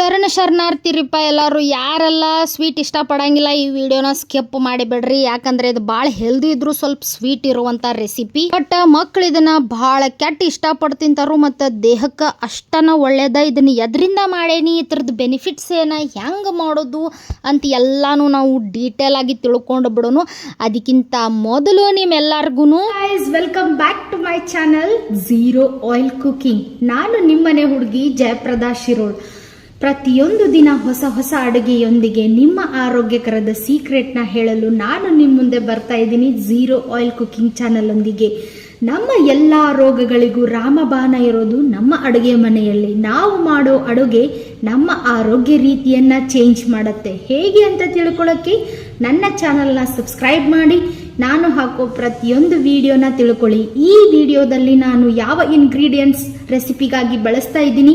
ಶರಣ ಶರಣಾರ್ಥಿರಿಪ್ಪ ಎಲ್ಲರೂ, ಯಾರೆಲ್ಲ ಸ್ವೀಟ್ ಇಷ್ಟಪಡಂಗಿಲ್ಲ ಈ ವಿಡಿಯೋನ ಸ್ಕಿಪ್ ಮಾಡಿಬಿಡ್ರಿ. ಯಾಕಂದ್ರೆ ಇದು ಭಾಳ ಹೆಲ್ದಿ ಇದ್ರು ಸ್ವಲ್ಪ ಸ್ವೀಟ್ ಇರುವಂತ ರೆಸಿಪಿ ಬಟ್ ಮಕ್ಳು ಇದನ್ನ ಭಾಳ ಕೆಟ್ಟ ಇಷ್ಟಪಟ್ಟು ತಿಂತಾರು ಮತ್ತು ದೇಹಕ್ಕೆ ಅಷ್ಟನ ಒಳ್ಳೇದ ಇದನ್ನ ಎದರಿಂದ ಮಾಡೇನಿ ಇದ್ರದ್ದು ಬೆನಿಫಿಟ್ಸ್ ಏನ ಹೆಂಗೆ ಮಾಡೋದು ಅಂತ ಎಲ್ಲಾನು ನಾವು ಡೀಟೇಲ್ ಆಗಿ ತಿಳ್ಕೊಂಡು ಬಿಡೋನು. ಅದಕ್ಕಿಂತ ಮೊದಲು ನಿಮ್ಮೆಲ್ಲರಿಗೂ welcome back to my channel zero oil cooking ನಾನು ನಿಮ್ಮನೆ ಹುಡುಗಿ ಜಯಪ್ರದಾ ಶಿರೋಳ್. ಪ್ರತಿಯೊಂದು ದಿನ ಹೊಸ ಹೊಸ ಅಡುಗೆಯೊಂದಿಗೆ ನಿಮ್ಮ ಆರೋಗ್ಯಕರದ ಸೀಕ್ರೆಟ್ನ ಹೇಳಲು ನಾನು ನಿಮ್ಮ ಮುಂದೆ ಬರ್ತಾ ಇದ್ದೀನಿ ಝೀರೋ ಆಯಿಲ್ ಕುಕಿಂಗ್ ಚಾನಲ್ ಒಂದಿಗೆ ನಮ್ಮ ಎಲ್ಲ ರೋಗಗಳಿಗೂ ರಾಮಬಾಣ ಇರೋದು ನಮ್ಮ ಅಡುಗೆ ಮನೆಯಲ್ಲಿ. ನಾವು ಮಾಡೋ ಅಡುಗೆ ನಮ್ಮ ಆರೋಗ್ಯ ರೀತಿಯನ್ನ ಚೇಂಜ್ ಮಾಡುತ್ತೆ. ಹೇಗೆ ಅಂತ ತಿಳ್ಕೊಳ್ಳೋಕ್ಕೆ ನನ್ನ ಚಾನಲ್ನ ಸಬ್ಸ್ಕ್ರೈಬ್ ಮಾಡಿ. ನಾನು ಹಾಕೋ ಪ್ರತಿಯೊಂದು ವಿಡಿಯೋನ ತಿಳ್ಕೊಳ್ಳಿ. ಈ ವಿಡಿಯೋದಲ್ಲಿ ನಾನು ಯಾವ ಇಂಗ್ರೀಡಿಯೆಂಟ್ಸ್ ರೆಸಿಪಿಗಾಗಿ ಬಳಸ್ತಾ ಇದ್ದೀನಿ?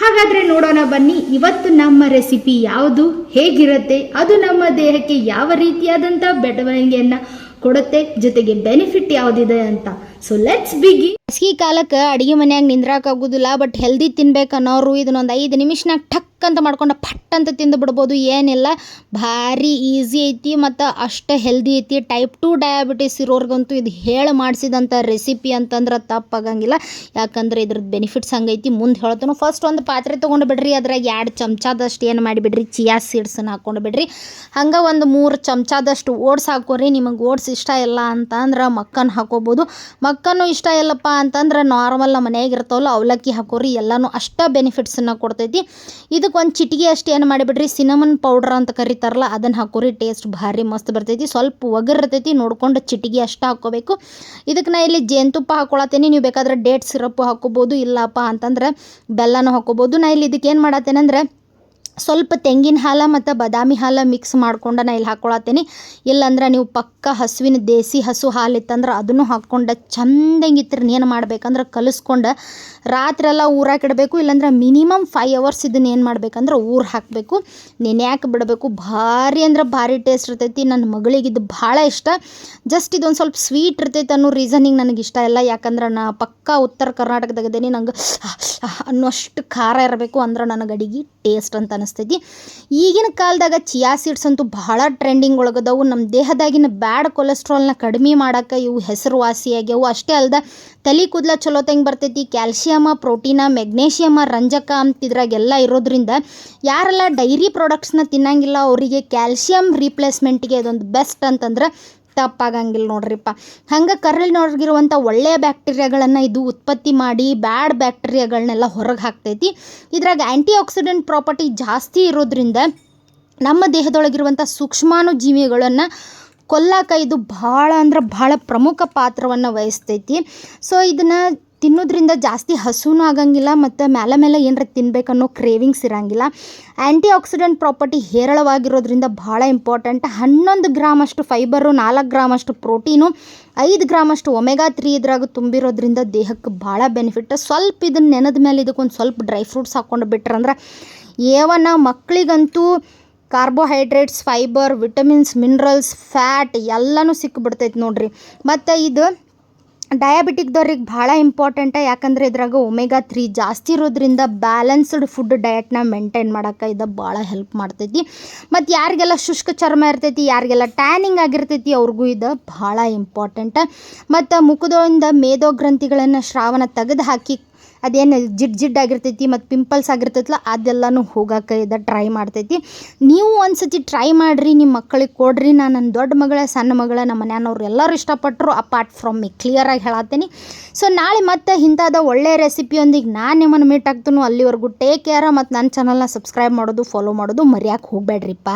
ಹಾಗಾದ್ರೆ ನೋಡೋಣ ಬನ್ನಿ, ಇವತ್ತು ನಮ್ಮ ರೆಸಿಪಿ ಯಾವುದು, ಹೇಗಿರುತ್ತೆ, ಅದು ನಮ್ಮ ದೇಹಕ್ಕೆ ಯಾವ ರೀತಿಯಾದಂಥ ಬೆಳವಣಿಗೆಯನ್ನ ಕೊಡುತ್ತೆ, ಜೊತೆಗೆ ಬೆನಿಫಿಟ್ ಯಾವುದಿದೆ ಅಂತ. ಸೊ ಲೆಟ್ಸ್ ಬಿಗಿ ಬೇಸಿಗೆ ಕಾಲಕ್ಕೆ ಅಡುಗೆ ಮನ್ಯಾಗ ನಿಂದ್ರಾಕ ಆಗುದಿಲ್ಲ ಬಟ್ ಹೆಲ್ದಿ ತಿನ್ಬೇಕು ಅನ್ನೋರು ಇದನ್ನೊಂದು ಐದು ನಿಮಿಷನಾಗ ಠಕ್ ಅಂತ ಮಾಡ್ಕೊಂಡು ಪಟ್ ಅಂತ ತಿಂದು ಬಿಡ್ಬೋದು, ಏನಿಲ್ಲ. ಭಾರಿ ಈಸಿ ಐತಿ ಮತ್ತು ಅಷ್ಟು ಹೆಲ್ದಿ ಐತಿ. ಟೈಪ್ ಟು ಡಯಾಬಿಟಿಸ್ ಇರೋರ್ಗಂತೂ ಇದು ಹೇಳಿ ಮಾಡಿಸಿದಂಥ ರೆಸಿಪಿ ಅಂತಂದ್ರೆ ತಪ್ಪಾಗಂಗಿಲ್ಲ. ಯಾಕಂದ್ರೆ ಇದ್ರದ್ದು ಬೆನಿಫಿಟ್ಸ್ ಹಂಗೈತಿ. ಮುಂದೆ ಹೇಳ್ತಾನು ಫಸ್ಟ್ ಒಂದು ಪಾತ್ರೆ ತೊಗೊಂಡು ಬಿಡ್ರಿ, ಅದ್ರಾಗ ಎರಡು ಚಮಚದಷ್ಟು ಏನು ಮಾಡಿಬಿಡ್ರಿ ಚಿಯಾ ಸೀಡ್ಸನ್ನ ಹಾಕ್ಕೊಂಡು ಬಿಡ್ರಿ. ಹಂಗೆ ಒಂದು ಮೂರು ಚಮಚದಷ್ಟು ಓಟ್ಸ್ ಹಾಕೋರಿ, ನಿಮಗೆ ಓಟ್ಸ್ ಇಷ್ಟ ಇಲ್ಲ ಅಂತಂದ್ರೆ ಮಕ್ಕನ್ ಹಾಕೋಬೋದು. ಮಕ್ಕನು ಇಷ್ಟ ಇಲ್ಲಪ್ಪ ಅಂತಂದ್ರೆ ನಾರ್ಮಲ್ ನಮ್ಮ ಮನೆಯಾಗ ಇರ್ತಾವಲ್ಲ, ಅವಲಕ್ಕಿ ಹಾಕೋರಿ, ಎಲ್ಲನೂ ಅಷ್ಟ ಬೆನಿಫಿಟ್ಸನ್ನು ಕೊಡ್ತೈತಿ. ಇದಕ್ಕೆ ಒಂದು ಚಿಟಿಗೆ ಅಷ್ಟು ಏನು ಮಾಡಿಬಿಡ್ರಿ ಸಿನಮನ್ ಪೌಡ್ರ್ ಅಂತ ಕರಿತಾರಲ್ಲ ಅದನ್ನು ಹಾಕೋರಿ ಟೇಸ್ಟ್ ಭಾರಿ ಮಸ್ತ್ ಬರ್ತೈತಿ. ಸ್ವಲ್ಪ ಒಗರಿರ್ತೈತಿ ನೋಡ್ಕೊಂಡು ಚಿಟಿಗೆ ಅಷ್ಟು ಹಾಕೋಬೇಕು. ಇದಕ್ಕೆ ನಾ ಇಲ್ಲಿ ಜೇನುತುಪ್ಪ ಹಾಕೊಳತ್ತೇನೆ, ನೀವು ಬೇಕಾದ್ರೆ ಡೇಟ್ ಸಿರಪ್ಪು ಹಾಕೋಬೋದು, ಇಲ್ಲಪ್ಪ ಅಂತಂದ್ರೆ ಬೆಲ್ಲನೂ ಹಾಕೋಬೋದು. ನಾ ಇಲ್ಲಿ ಇದಕ್ಕೆ ಏನು ಮಾಡತ್ತೇನೆ ಅಂದ್ರೆ ಸ್ವಲ್ಪ ತೆಂಗಿನ ಹಾಲು ಮತ್ತು ಬಾದಾಮಿ ಹಾಲು ಮಿಕ್ಸ್ ಮಾಡ್ಕೊಂಡು ನಾ ಇಲ್ಲಿ ಹಾಕ್ಕೊಳತ್ತೀನಿ ಇಲ್ಲಾಂದ್ರೆ ನೀವು ಪಕ್ಕ ಹಸುವಿನ ದೇಸಿ ಹಸು ಹಾಲು ಇತ್ತಂದ್ರೆ ಅದನ್ನು ಹಾಕ್ಕೊಂಡು ಚಂದಂಗಿತ್ರ ಏನು ಮಾಡ್ಬೇಕಂದ್ರೆ ಕಲಿಸ್ಕೊಂಡು ರಾತ್ರಿ ಎಲ್ಲ ಊರಾಕಿಡಬೇಕು ಇಲ್ಲಾಂದ್ರೆ ಮಿನಿಮಮ್ ಫೈವ್ ಅವರ್ಸ್ ಇದನ್ನ ಏನು ಮಾಡ್ಬೇಕಂದ್ರೆ ಊರು ಹಾಕಬೇಕು. ನೆನ್ಯಾಕೆ ಬಿಡಬೇಕು. ಭಾರಿ ಅಂದ್ರೆ ಭಾರಿ ಟೇಸ್ಟ್ ಇರ್ತೈತಿ. ನನ್ನ ಮಗಳಿಗೆ ಇದು ಭಾಳ ಇಷ್ಟ. ಜಸ್ಟ್ ಇದೊಂದು ಸ್ವಲ್ಪ ಸ್ವೀಟ್ ಇರ್ತೈತೆ ಅನ್ನೋ ರೀಸನಿಂಗ್ ನನಗೆ ಇಷ್ಟ ಇಲ್ಲ. ಯಾಕಂದ್ರೆ ನಾ ಪಕ್ಕ ಉತ್ತರ ಕರ್ನಾಟಕದಾಗದೇನೆ ನಂಗೆ ಅನ್ನೋಷ್ಟು ಖಾರ ಇರಬೇಕು ಅಂದ್ರೆ ನನಗೆ ಅಡಿಗೆ ಟೇಸ್ಟ್ ಅಂತ ಅನಿಸ್ತೈತಿ ಈಗಿನ ಕಾಲದಾಗ ಚಿಯಾ ಸೀಡ್ಸ್ ಅಂತೂ ಭಾಳ ಟ್ರೆಂಡಿಂಗ್ ಒಳಗದವು. ನಮ್ಮ ದೇಹದಾಗಿನ ಬ್ಯಾಡ್ ಕೊಲೆಸ್ಟ್ರಾಲ್ನ ಕಡಿಮೆ ಮಾಡೋಕೆ ಇವು ಹೆಸರುವಾಸಿಯಾಗ್ಯವು. ಅಷ್ಟೇ ಅಲ್ಲದೆ ತಲೆ ಕೂದಲ ಚಲೋ ತಂಗೆ ಬರ್ತೈತಿ? ಕ್ಯಾಲ್ಶಿಯಮ, ಪ್ರೋಟೀನ, ಮೆಗ್ನೇಷಿಯಮ, ರಂಜಕ ಅಂತ ಇದ್ರಾಗೆಲ್ಲ ಇರೋದ್ರಿಂದ ಯಾರೆಲ್ಲ ಡೈರಿ ಪ್ರಾಡಕ್ಟ್ಸ್ನ ತಿನ್ನಂಗಿಲ್ಲ, ಅವರಿಗೆ ಕ್ಯಾಲ್ಶಿಯಂ ರೀಪ್ಲೇಸ್ಮೆಂಟ್ಗೆ ಇದೊಂದು ಬೆಸ್ಟ್ ಅಂತಂದ್ರೆ ತಪ್ಪಾಗಂಗಿಲ್ಲ ನೋಡ್ರಿಪ್ಪ. ಹಂಗೆ ಕರಳಿನೊಳಗಿರುವಂಥ ಒಳ್ಳೆಯ ಬ್ಯಾಕ್ಟೀರಿಯಾಗಳನ್ನು ಇದು ಉತ್ಪತ್ತಿ ಮಾಡಿ ಬ್ಯಾಡ್ ಬ್ಯಾಕ್ಟೀರಿಯಾಗಳನ್ನೆಲ್ಲ ಹೊರಗೆ ಹಾಕ್ತೈತಿ. ಇದ್ರಾಗ ಆ್ಯಂಟಿ ಆಕ್ಸಿಡೆಂಟ್ ಪ್ರಾಪರ್ಟಿ ಜಾಸ್ತಿ ಇರೋದ್ರಿಂದ ನಮ್ಮ ದೇಹದೊಳಗಿರುವಂಥ ಸೂಕ್ಷ್ಮಾನು ಜೀವಿಗಳನ್ನು ಕೊಲ್ಲಾಕ ಇದು ಭಾಳ ಅಂದ್ರೆ ಭಾಳ ಪ್ರಮುಖ ಪಾತ್ರವನ್ನು ವಹಿಸ್ತೈತಿ. ಸೊ ಇದನ್ನು ತಿನ್ನೋದ್ರಿಂದ ಜಾಸ್ತಿ ಹಸುನೂ ಆಗಂಗಿಲ್ಲ ಮತ್ತು ಮೇಲೆ ಮೇಲೆ ಏನರ ತಿನ್ಬೇಕನ್ನೋ ಕ್ರೇವಿಂಗ್ಸ್ ಇರಂಗಿಲ್ಲ. ಆ್ಯಂಟಿ ಆಕ್ಸಿಡೆಂಟ್ ಪ್ರಾಪರ್ಟಿ ಹೇರಳವಾಗಿರೋದ್ರಿಂದ ಭಾಳ ಇಂಪಾರ್ಟೆಂಟ್ ಹನ್ನೊಂದು ಗ್ರಾಮ್ ಅಷ್ಟು ಫೈಬರು ನಾಲ್ಕು ಗ್ರಾಮ್ ಅಷ್ಟು ಪ್ರೋಟೀನು ಐದು ಗ್ರಾಮ್ ಅಷ್ಟು ಒಮೆಗಾ ತ್ರೀ ಇದ್ರಾಗ ತುಂಬಿರೋದ್ರಿಂದ ದೇಹಕ್ಕೆ ಭಾಳ ಬೆನಿಫಿಟ್ ಸ್ವಲ್ಪ ಇದನ್ನು ನೆನೆದ ಮೇಲೆ ಇದಕ್ಕೊಂದು ಸ್ವಲ್ಪ ಡ್ರೈ ಫ್ರೂಟ್ಸ್ ಹಾಕ್ಕೊಂಡು ಬಿಟ್ರಂದ್ರೆ ಏವನ ಮಕ್ಕಳಿಗಂತೂ carbohydrates fibre vitamins minerals fat ಎಲ್ಲನೂ ಸಿಕ್ಕಿಬಿಡ್ತೈತೆ ನೋಡ್ರಿ. ಮತ್ತು ಇದು ಡಯಾಬಿಟಿಕ್ದವ್ರಿಗೆ ಭಾಳ ಇಂಪಾರ್ಟೆಂಟ ಯಾಕಂದರೆ ಇದ್ರಾಗ ಒಮೆಗಾ ತ್ರೀ ಜಾಸ್ತಿ ಇರೋದ್ರಿಂದ ಬ್ಯಾಲೆನ್ಸ್ಡ್ ಫುಡ್ ಡಯಟ್ನ ಮೇಂಟೈನ್ ಮಾಡೋಕೆ ಇದು ಭಾಳ ಹೆಲ್ಪ್ ಮಾಡ್ತೈತಿ. ಮತ್ತು ಯಾರಿಗೆಲ್ಲ ಶುಷ್ಕ ಚರ್ಮ ಇರ್ತೈತಿ, ಯಾರಿಗೆಲ್ಲ ಟ್ಯಾನಿಂಗ್ ಆಗಿರ್ತೈತಿ, ಅವ್ರಿಗೂ ಇದು ಭಾಳ ಇಂಪಾರ್ಟೆಂಟ ಮತ್ತು ಮುಖದೊಳಿಂದ ಮೇದೋ ಗ್ರಂಥಿಗಳನ್ನು ಶ್ರಾವಣ ತೆಗೆದು ಹಾಕಿ ಅದೇನು ಜಿಡ್ ಜಿಡ್ ಆಗಿರ್ತೈತಿ ಮತ್ತು ಪಿಂಪಲ್ಸ್ ಆಗಿರ್ತೈತಲ್ಲ ಅದೆಲ್ಲನೂ ಹೋಗಕ್ಕೆ ಇದು ಟ್ರೈ ಮಾಡ್ತೈತಿ. ನೀವು ಒಂದು ಸತಿ ಟ್ರೈ ಮಾಡಿರಿ ನಿಮ್ಮ ಮಕ್ಕಳಿಗೆ ಕೊಡ್ರಿ. ನಾನು ನನ್ನ ದೊಡ್ಡ ಮಗಳ, ಸಣ್ಣ ಮಗಳ ನಮ್ಮ ಮನೆಯವ್ರು ಎಲ್ಲರೂ ಇಷ್ಟಪಟ್ಟರು ಅಪಾರ್ಟ್ ಫ್ರಮ್ ಮಿ ಕ್ಲಿಯರಾಗಿ ಹೇಳತ್ತೀನಿ ಸೊ ನಾಳೆ ಮತ್ತೆ ಇಂಥದ ಒಳ್ಳೆಯ ರೆಸಿಪಿಯೊಂದಿಗೆ ನಾನು ನಿಮ್ಮನ್ನು ಮೀಟ್ ಆಗ್ತನು, ಅಲ್ಲಿವರೆಗೂ ಟೇಕ್ ಕೇರ ಮತ್ತು ನನ್ನ ಚಾನಲ್ನ ಸಬ್ಸ್ಕ್ರೈಬ್ ಮಾಡೋದು ಫಾಲೋ ಮಾಡೋದು ಮರ್ಯಾಕೆ ಹೋಗಬೇಡ್ರಿಪ್ಪ.